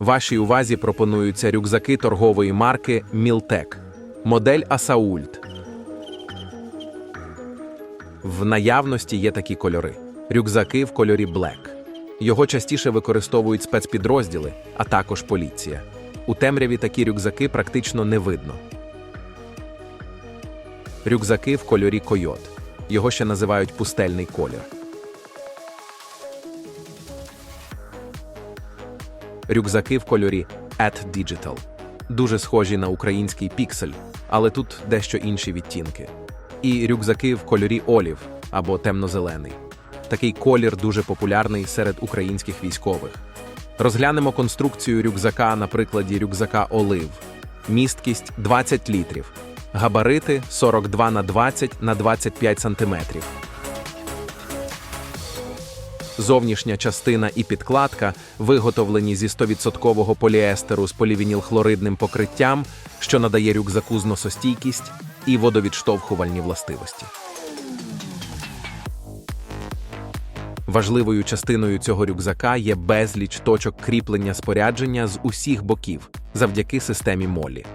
Вашій увазі пропонуються рюкзаки торгової марки Мілтек, модель Асаульт. В наявності є такі кольори: рюкзаки в кольорі Black. Його частіше використовують спецпідрозділи, а також поліція. У темряві такі рюкзаки практично не видно. Рюкзаки в кольорі койот. Його ще називають пустельний колір. Рюкзаки в кольорі At Digital. Дуже схожі на український піксель, але тут дещо інші відтінки. І рюкзаки в кольорі олів або темно-зелений. Такий колір дуже популярний серед українських військових. Розглянемо конструкцію рюкзака на прикладі рюкзака Олив. Місткість 20 літрів. Габарити 42 на 20 на 25 сантиметрів. Зовнішня частина і підкладка виготовлені зі 100% поліестеру з полівінілхлоридним покриттям, що надає рюкзаку зносостійкість і водовідштовхувальні властивості. Важливою частиною цього рюкзака є безліч точок кріплення спорядження з усіх боків завдяки системі молі,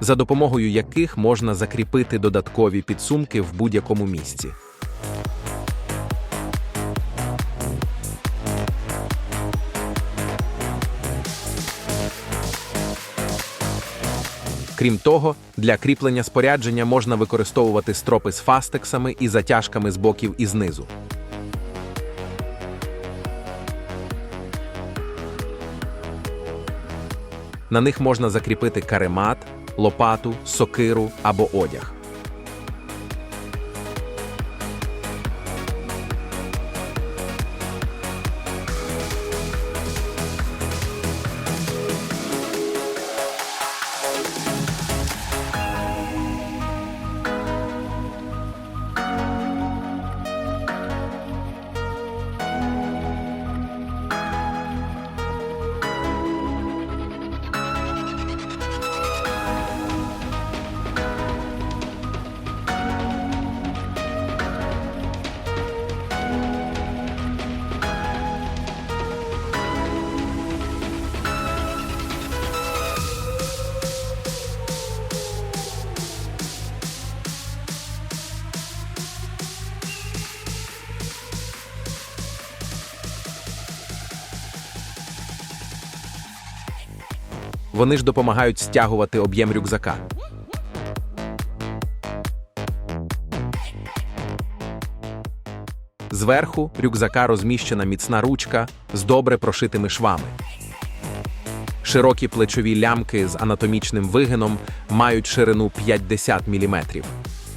за допомогою яких можна закріпити додаткові підсумки в будь-якому місці. Крім того, для кріплення спорядження можна використовувати стропи з фастексами і затяжками з боків і знизу. На них можна закріпити каремат, лопату, сокиру або одяг. Вони ж допомагають стягувати об'єм рюкзака. Зверху рюкзака розміщена міцна ручка з добре прошитими швами. Широкі плечові лямки з анатомічним вигином мають ширину 50 мм.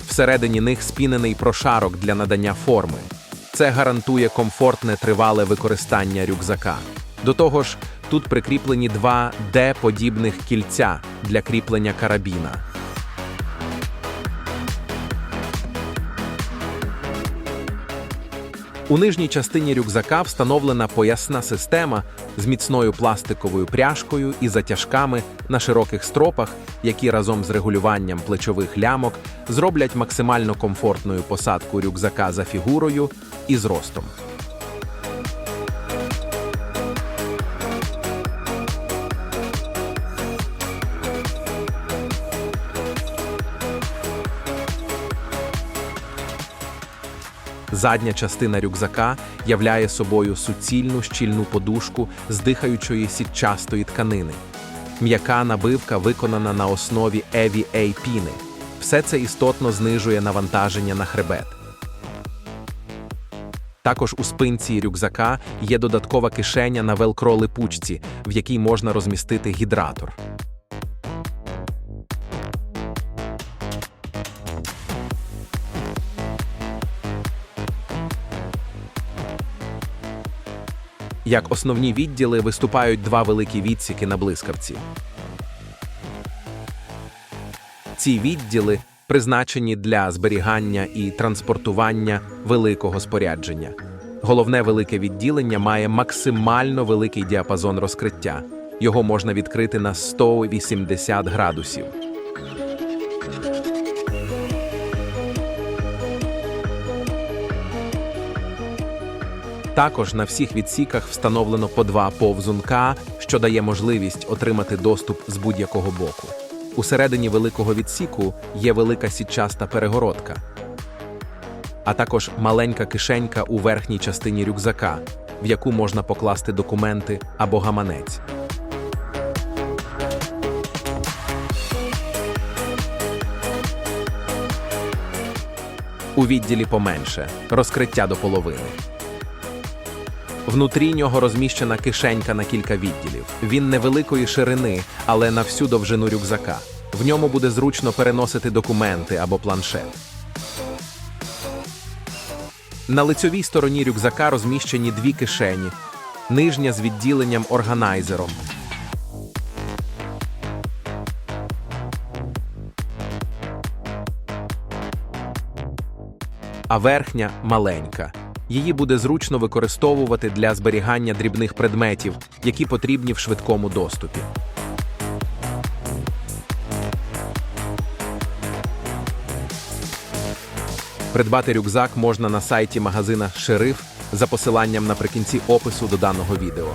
Всередині них спінений прошарок для надання форми. Це гарантує комфортне тривале використання рюкзака. До того ж, тут прикріплені два D-подібних кільця для кріплення карабіна. У нижній частині рюкзака встановлена поясна система з міцною пластиковою пряжкою і затяжками на широких стропах, які разом з регулюванням плечових лямок зроблять максимально комфортною посадку рюкзака за фігурою і зростом. Задня частина рюкзака являє собою суцільну щільну подушку з дихаючої сітчастої тканини. М'яка набивка виконана на основі EVA піни. Все це істотно знижує навантаження на хребет. Також у спинці рюкзака є додаткова кишеня на велкро липучці, в якій можна розмістити гідратор. Як основні відділи виступають два великі відсіки на блискавці. Ці відділи призначені для зберігання і транспортування великого спорядження. Головне велике відділення має максимально великий діапазон розкриття. Його можна відкрити на 180 градусів. Також на всіх відсіках встановлено по два повзунка, що дає можливість отримати доступ з будь-якого боку. Усередині великого відсіку є велика сітчаста перегородка, а також маленька кишенька у верхній частині рюкзака, в яку можна покласти документи або гаманець. У відділі поменше розкриття до половини. Внутрі нього розміщена кишенька на кілька відділів. Він невеликої ширини, але на всю довжину рюкзака. В ньому буде зручно переносити документи або планшет. На лицьовій стороні рюкзака розміщені дві кишені, нижня з відділенням органайзером. а верхня маленька. Її буде зручно використовувати для зберігання дрібних предметів, які потрібні в швидкому доступі. Придбати рюкзак можна на сайті магазина Шериф за посиланням наприкінці опису до даного відео.